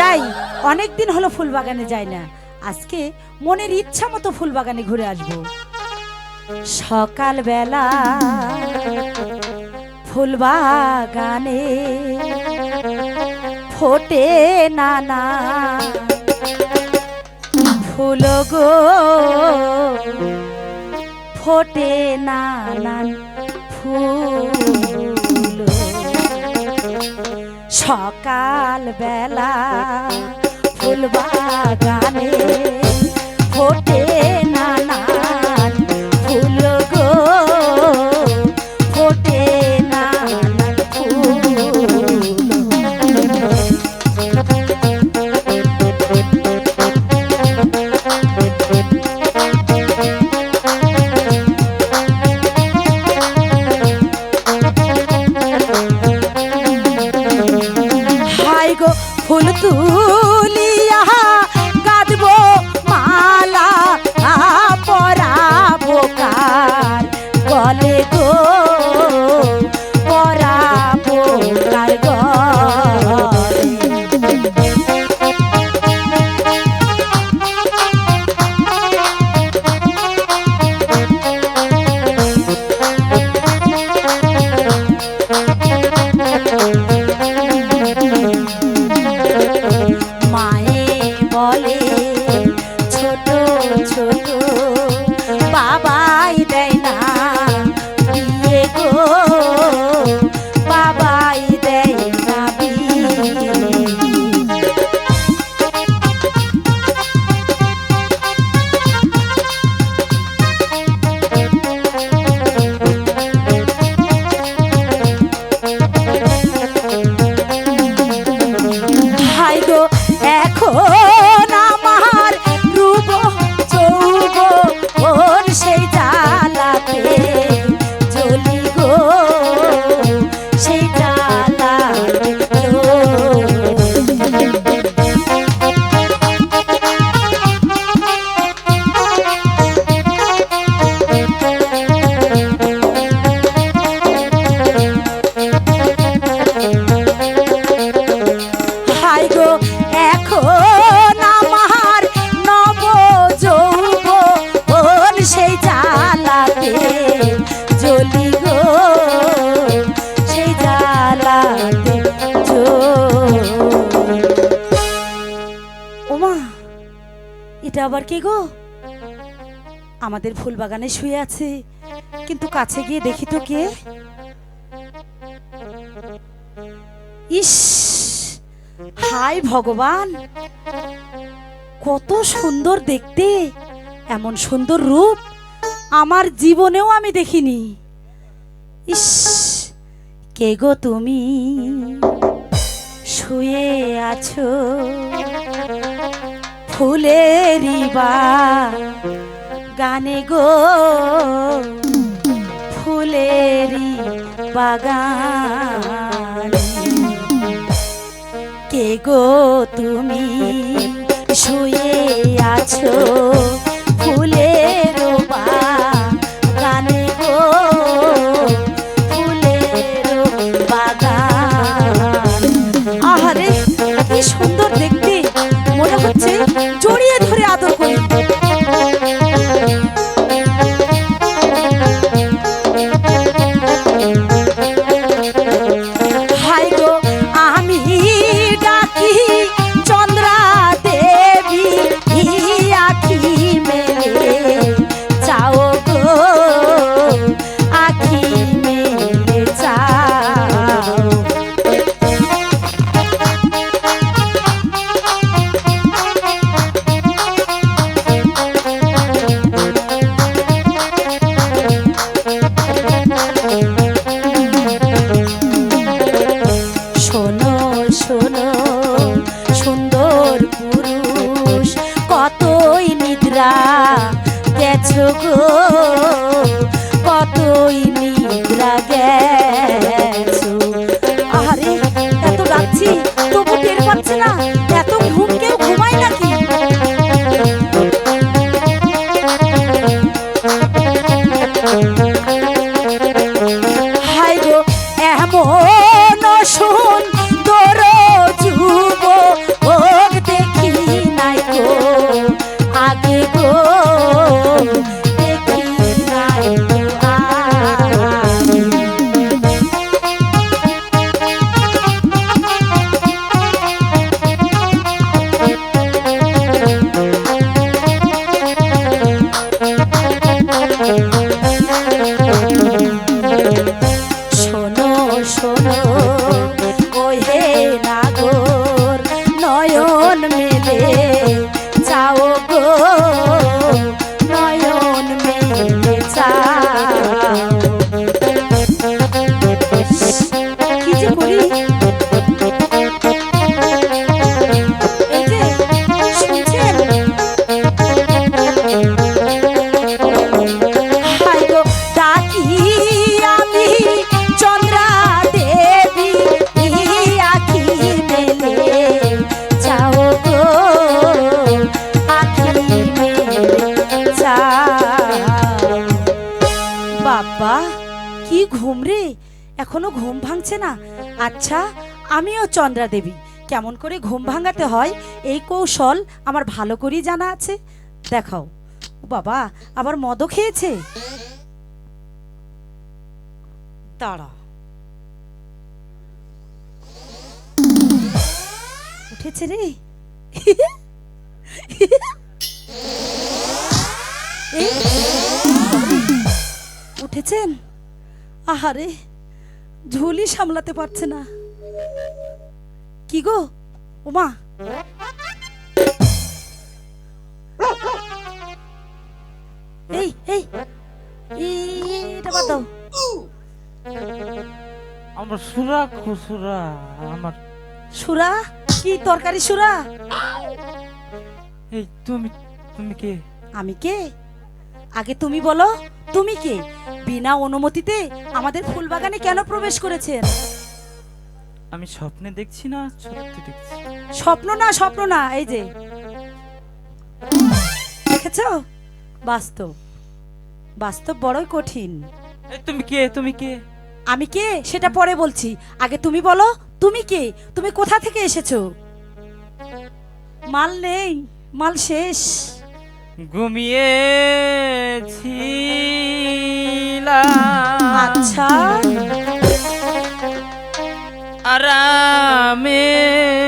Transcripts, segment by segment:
যাই অনেক দিন হলো ফুল বাগানে যাই না। আজকে মনের ইচ্ছা মতো ফুল বাগানে ঘুরে আসব। সকালবেলা ফুল বাগানে ফোটে নানা ফুল গো। ফোটে নানান ফুল। সকাল বেলা ফুল এটা আবার কে গো? আমাদের ফুল বাগানে শুয়ে আছে, কিন্তু কাছে গিয়ে দেখি তো কে? ইস হাই ভগবান! কত সুন্দর দেখতে, এমন সুন্দর রূপ আমার জীবনেও আমি দেখিনি। ইস, কে গো তুমি? শুয়ে আছো। ফুলেরই বা গানে গো ফুলেরি বাগান। কে গো তুমি শুয়ে আছো ফুলের হচ্ছে জড়িয়ে মন মেলে এখনও ঘুম ভাঙছে না। আচ্ছা আমিও চন্দ্রা দেবী। কেমন করে ঘুম ভাঙাতে হয়? এই কৌশল আমার ভালো করেই জানা আছে। দেখাও। বাবা, আবার মদও খেয়েছে? দাঁড়া। উঠেছে রে। উঠেছেন? আহারে ঝুলি সামলাতে পারছে না। কি গো ওমা? এই এই এটা বাদ দাও। আমার সুরা খুসুরা আমার সুরা? কি তরকারি সুরা? এই তুমি তুমি কে? আমি কে? আগে তুমি বলো তুমি কে? বিনা অনুমতিতে আমাদের ফুলবাগানে কেন প্রবেশ করেছেন? আমি স্বপ্নে দেখছি না সত্যি দেখছি। স্বপ্ন না স্বপ্ন না এই যে। দেখেছ? বাস্তব। বাস্তব বড়ই কঠিন। এই তুমি কে? তুমি কে? আমি কে? সেটা পরে বলছি। আগে তুমি বলো তুমি কে? তুমি কোথা থেকে এসেছ? মাল নেই মাল শেষ। ঘুমিয়েছিলাম। আচ্ছা। আরামেতে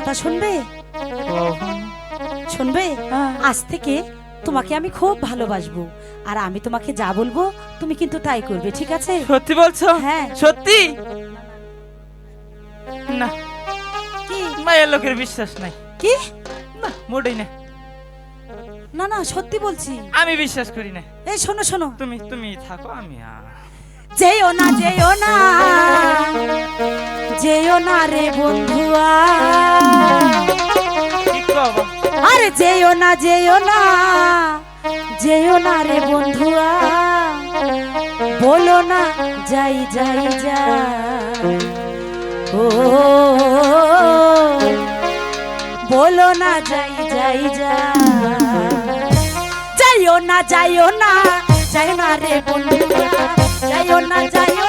কথা শুনবে? শুনবে? আজ থেকে তোমাকে আমি খুব ভালোবাসবো। আর আমি তোমাকে যা বলব তুমি কিন্তু তাই করবে ঠিক আছে? সত্যি বলছো? হ্যাঁ। সত্যি? না। কি? মায়ের লোকের বিশ্বাস নাই। কি? না মোটেই না। না না সত্যি বলছি। আমি বিশ্বাস করি না। এই শোনো শোনো। তুমি তুমি থাকো আমি আ- যেও না যেও না যেও না রে বন্ধুয়া। আরে যেও না যেও না যেও না রে বন্ধুয়া। বলো না যাই যাই যাই। ও বলো না যাই যাই যাই। যাইও না যাইও না যাই না রে না যাইও না যাই